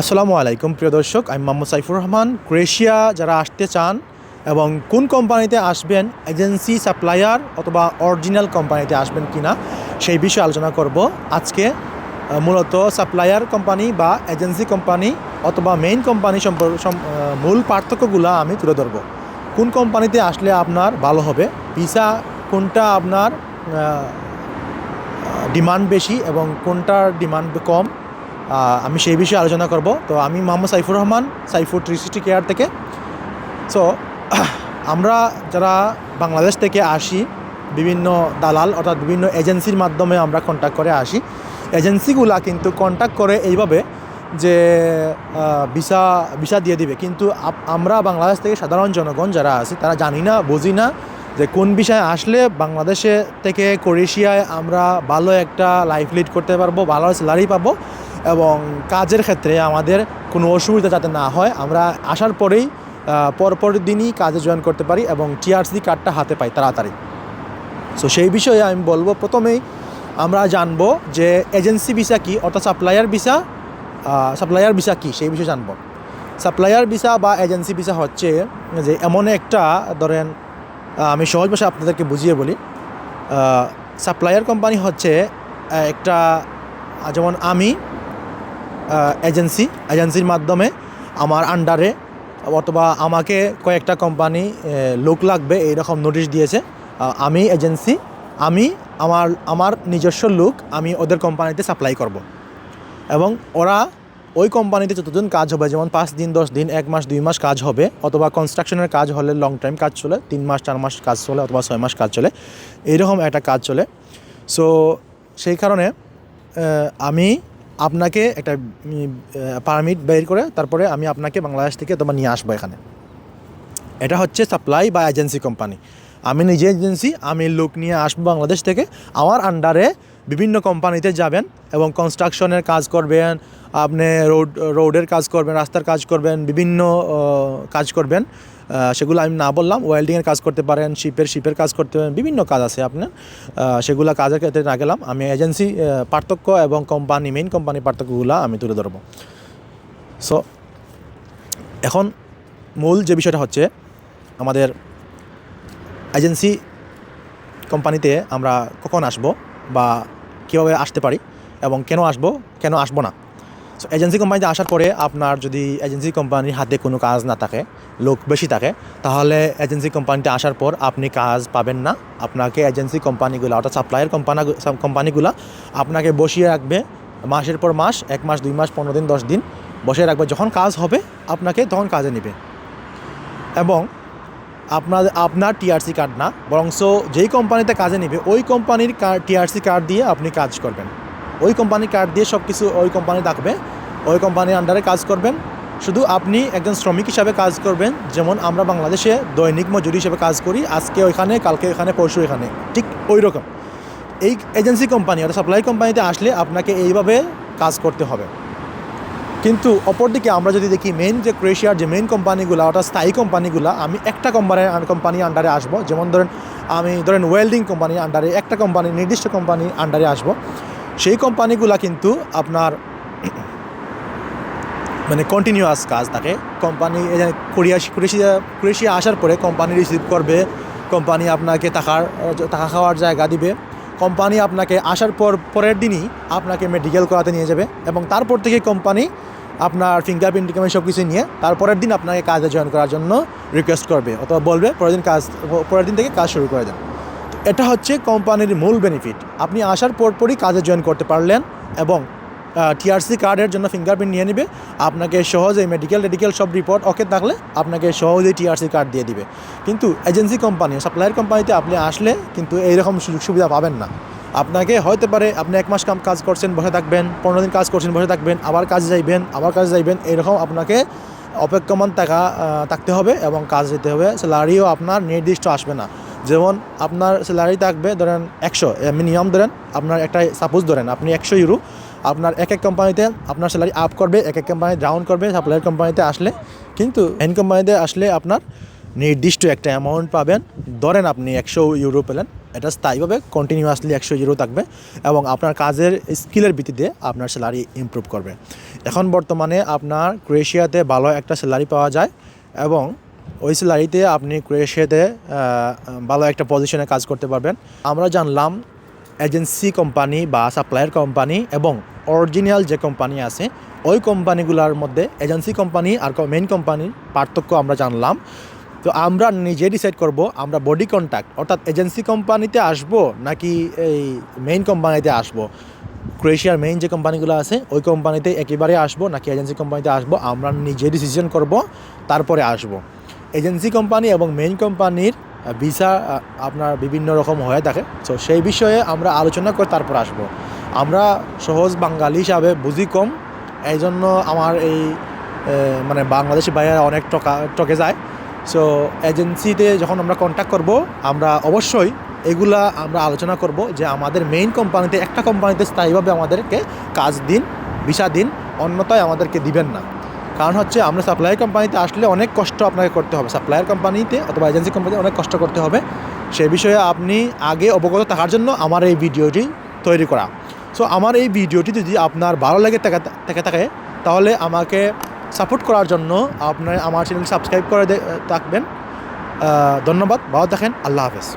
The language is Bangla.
আসসালামু আলাইকুম, প্রিয় দর্শক। আমি মোহাম্মদ সাইফুর রহমান। ক্রোয়েশিয়া যারা আসতে চান এবং কোন কোম্পানিতে আসবেন, এজেন্সি, সাপ্লায়ার অথবা অরিজিনাল কোম্পানিতে আসবেন কিনা, সেই বিষয়ে আলোচনা করব। আজকে মূলত সাপ্লায়ার কোম্পানি বা এজেন্সি কোম্পানি অথবা মেইন কোম্পানি সম্পর্ক মূল পার্থক্যগুলো আমি তুলে ধরবো। কোন কোম্পানিতে আসলে আপনার ভালো হবে? ভিসা কোনটা আপনার ডিমান্ড বেশি এবং কোনটার ডিমান্ড কম? আমি সেই বিষয়ে আলোচনা করব। তো আমি Mohammad Saifur Rahman, Saifur three sixty care থেকে। সো আমরা যারা বাংলাদেশ থেকে আসি, বিভিন্ন দালাল অর্থাৎ বিভিন্ন এজেন্সির মাধ্যমে আমরা কন্ট্যাক্ট করে আসি, এজেন্সিগুলা কিন্তু কন্ট্যাক্ট করে এইভাবে যে ভিসা ভিসা দিয়ে দিবে। কিন্তু আমরা বাংলাদেশ থেকে সাধারণ জনগণ যারা আছি, তারা জানি না, বুঝি না যে কোন বিষয়ে আসলে বাংলাদেশে থেকে ক্রোয়েশিয়ায় আমরা ভালো একটা লাইফ লিড করতে পারব, ভালো স্যালারি পাবো। এবং কাজের ক্ষেত্রে আমাদের কোনো অসুবিধা যাতে না হয়, আমরা আসার পরেই পরপর দিনই কাজে জয়েন করতে পারি এবং টিআরসি কার্ডটা হাতে পাই তাড়াতাড়ি। সো সেই বিষয়ে আমি বলব, প্রথমেই আমরা জানব যে এজেন্সি ভিসা কি অর্থাৎ সাপ্লায়ার ভিসা সাপ্লায়ার ভিসা কি, সেই বিষয়ে জানব। সাপ্লায়ার ভিসা বা এজেন্সি ভিসা হচ্ছে যে এমন একটা, ধরেন আমি সহজ ভাষায় আপনাদেরকে বুঝিয়ে বলি সাপ্লায়ার কোম্পানি হচ্ছে একটা, যেমন আমি এজেন্সি এজেন্সির মাধ্যমে আমার আন্ডারে অথবা আমাকে কয়েকটা কোম্পানি লোক লাগবে, এইরকম নোটিশ দিয়েছে। আমি এজেন্সি আমি আমার আমার নিজস্ব লোক, আমি ওদের কোম্পানিতে সাপ্লাই করব। এবং ওরা ওই কোম্পানিতে যতদিন কাজ হবে, যেমন পাঁচ দিন, দশ দিন, এক মাস, দুই মাস কাজ হবে, অথবা কনস্ট্রাকশনের কাজ হলে লং টাইম কাজ চলে, তিন মাস, চার মাস কাজ চলে, অথবা ছয় মাস কাজ চলে, এইরকম একটা কাজ চলে। সো সেই কারণে আমি আপনাকে একটা পারমিট বের করে তারপরে আমি আপনাকে বাংলাদেশ থেকে তোমার নিয়ে আসব এখানে। এটা হচ্ছে সাপ্লাই বা এজেন্সি কোম্পানি আমি নিজে এজেন্সি আমি লোক নিয়ে আসব বাংলাদেশ থেকে। আমার আন্ডারে বিভিন্ন কোম্পানিতে যাবেন এবং কনস্ট্রাকশনের কাজ করবেন, আপনি রোড রোডের কাজ করবেন, রাস্তার কাজ করবেন, বিভিন্ন কাজ করবেন। সেগুলো আমি না বললাম। ওয়েল্ডিংয়ের কাজ করতে পারেন শিপের শিপের কাজ করতে পারেন, বিভিন্ন কাজ আছে আপনার। সেগুলো কাজের ক্ষেত্রে না গেলাম। আমি এজেন্সি পার্থক্য এবং কোম্পানি মেইন কোম্পানি পার্থক্যগুলো আমি তুলে ধরবো। সো এখন মূল যে বিষয়টা হচ্ছে, আমাদের এজেন্সি কোম্পানিতে আমরা কখন আসব বা কীভাবে আসতে পারি এবং কেন আসব, কেন আসব না? সো এজেন্সি কোম্পানিতে আসার পরে আপনার যদি এজেন্সি কোম্পানির হাতে কোনো কাজ না থাকে, লোক বেশি থাকে, তাহলে এজেন্সি কোম্পানিতে আসার পর আপনি কাজ পাবেন না। আপনাকে এজেন্সি কোম্পানিগুলো অর্থাৎ সাপ্লাইয়ের কোম্পানি কোম্পানিগুলো আপনাকে বসিয়ে রাখবে মাসের পর মাস, এক মাস, দুই মাস, পনেরো দিন, দশ দিন বসিয়ে রাখবে। যখন কাজ হবে, আপনাকে তখন কাজে নেবে। এবং আপনার আপনার টিআরসি কার্ড না, বরংস যেই কোম্পানিতে কাজে নেবে, ওই কোম্পানির টিআরসি কার্ড দিয়ে আপনি কাজ করবেন। ওই কোম্পানির কার্ড দিয়ে সব কিছু ওই কোম্পানি থাকবে ওই কোম্পানির আন্ডারে কাজ করবেন। শুধু আপনি একজন শ্রমিক হিসাবে কাজ করবেন, যেমন আমরা বাংলাদেশে দৈনিক মজুরি হিসেবে কাজ করি, আজকে ওইখানে, কালকে এখানে পরশু এখানে ঠিক ওই রকম। এই এজেন্সি কোম্পানি অর্থাৎ সাপ্লাই কোম্পানিতে আসলে আপনাকে এইভাবে কাজ করতে হবে। কিন্তু অপরদিকে আমরা যদি দেখি মেন যে ক্রোয়েশিয়ার যে মেন কোম্পানিগুলো অর্থাৎ স্থায়ী কোম্পানিগুলো আমি একটা কোম্পানির কোম্পানি আন্ডারে আসব। যেমন ধরেন, আমি ধরেন ওয়েল্ডিং কোম্পানির আন্ডারে একটা কোম্পানি নির্দিষ্ট কোম্পানির আন্ডারে আসব। সেই কোম্পানিগুলা কিন্তু আপনার মানে কন্টিনিউয়াস কাজ থাকে। কোম্পানি কোরিয়া, ক্রোয়েশিয়া ক্রোয়েশিয়া আসার পরে কোম্পানি রিসিভ করবে, কোম্পানি আপনাকে টাকার, টাকা খাওয়ার জায়গা দিবে। কোম্পানি আপনাকে আসার পর, পরের দিনই আপনাকে মেডিকেল করাতে নিয়ে যাবে এবং তারপর থেকে কোম্পানি আপনার ফিঙ্গারপ্রিন্ট টিকামে সব কিছু নিয়ে তারপরের দিন আপনাকে কাজে জয়েন করার জন্য রিকোয়েস্ট করবে অথবা বলবে পরের দিন কাজ, পরের দিন থেকে কাজ শুরু করে দেন এটা হচ্ছে কোম্পানির মূল বেনিফিট। আপনি আসার পরপরই কাজে জয়েন করতে পারলেন এবং টিআরসি কার্ডের জন্য ফিঙ্গারপ্রিন্ট নিয়ে নেবে। আপনাকে সহজেই মেডিকেল টেডিকেল সব রিপোর্ট ওকে থাকলে আপনাকে সহজেই টিআরসি কার্ড দিয়ে দিবে। কিন্তু এজেন্সি কোম্পানি সাপ্লায়ার কোম্পানিতে আপনি আসলে কিন্তু এইরকম সুযোগ সুবিধা পাবেন না। আপনাকে হতে পারে আপনি এক মাস কাম, কাজ করছেন, বসে থাকবেন, পনেরো দিন কাজ করছেন, বসে থাকবেন, আবার কাজে যাইবেন, আবার কাজে যাইবেন এরকম আপনাকে অপেক্ষমান টাকা থাকতে হবে এবং কাজ যেতে হবে। স্যালারিও আপনার নির্দিষ্ট আসবে না। যেমন আপনার স্যালারি থাকবে, ধরেন একশো মিনিমাম ধরেন আপনার একটা সাপোজ ধরেন আপনি একশো ইউরো আপনার এক এক কোম্পানিতে আপনার স্যালারি আপ করবে, এক এক কোম্পানি ডাউন করবে সাপ্লায়ার কোম্পানিতে আসলে, কিন্তু এন কোম্পানিতে আসলে আপনার নির্দিষ্ট একটা অ্যামাউন্ট পাবেন। ধরেন আপনি একশো ইউরো পেলেন, এটা স্থায়ীভাবে কন্টিনিউয়াসলি একশো ইউরো থাকবে এবং আপনার কাজের স্কিলের ভিত্তিতে আপনার স্যালারি ইমপ্রুভ করবে। এখন বর্তমানে আপনার ক্রোয়েশিয়াতে ভালো একটা স্যালারি পাওয়া যায় এবং ওই স্যালারিতে আপনি ক্রোয়েশিয়াতে ভালো একটা পজিশনে কাজ করতে পারবেন। আমরা জানলাম এজেন্সি কোম্পানি বা সাপ্লায়ার কোম্পানি এবং অরিজিনাল যে কোম্পানি আছে, ওই কোম্পানিগুলোর মধ্যে এজেন্সি কোম্পানি আর মেইন কোম্পানির পার্থক্য আমরা জানলাম। তো আমরা নিজে ডিসাইড করব, আমরা বডি কন্ট্যাক্ট অর্থাৎ এজেন্সি কোম্পানিতে আসব নাকি এই মেইন কোম্পানিতে আসব? ক্রোয়েশিয়ার মেইন যে কোম্পানিগুলো আছে, ওই কোম্পানিতে একেবারে আসব নাকি এজেন্সি কোম্পানিতে আসব? আমরা নিজে ডিসিশন করব, তারপরে আসব। এজেন্সি কোম্পানি এবং মেইন কোম্পানির ভিসা আপনার বিভিন্ন রকম হয়ে থাকে। তো সেই বিষয়ে আমরা আলোচনা করে তারপর আসব। আমরা সহজ বাঙালি হিসাবে বুঝি কম। এই জন্য আমার এই মানে বাংলাদেশি বাইরে অনেক টকা, টকে যায়। সো এজেন্সিতে যখন আমরা কন্ট্যাক্ট করব, আমরা অবশ্যই এগুলা আমরা আলোচনা করব যে আমাদের মেইন কোম্পানিতে একটা কোম্পানিতে স্থায়ীভাবে আমাদেরকে কাজ দিন, ভিসা দিন অন্যতায় আমাদেরকে দিবেন না। কারণ হচ্ছে আমরা সাপ্লায়ার কোম্পানিতে আসলে অনেক কষ্ট আপনাকে করতে হবে। সাপ্লায়ার কোম্পানিতে অথবা এজেন্সি কোম্পানিতে অনেক কষ্ট করতে হবে। সে বিষয়ে আপনি আগে অবগত থাকার জন্য আমার এই ভিডিওটি তৈরি করা। সো আমার এই ভিডিওটি যদি আপনার ভালো লাগে থেকে থেকে তাহলে আমাকে সাপোর্ট করার জন্য আপনার আমার চ্যানেল সাবস্ক্রাইব করে থাকবেন। ধন্যবাদ। ভালো থাকেন। আল্লাহ হাফেজ।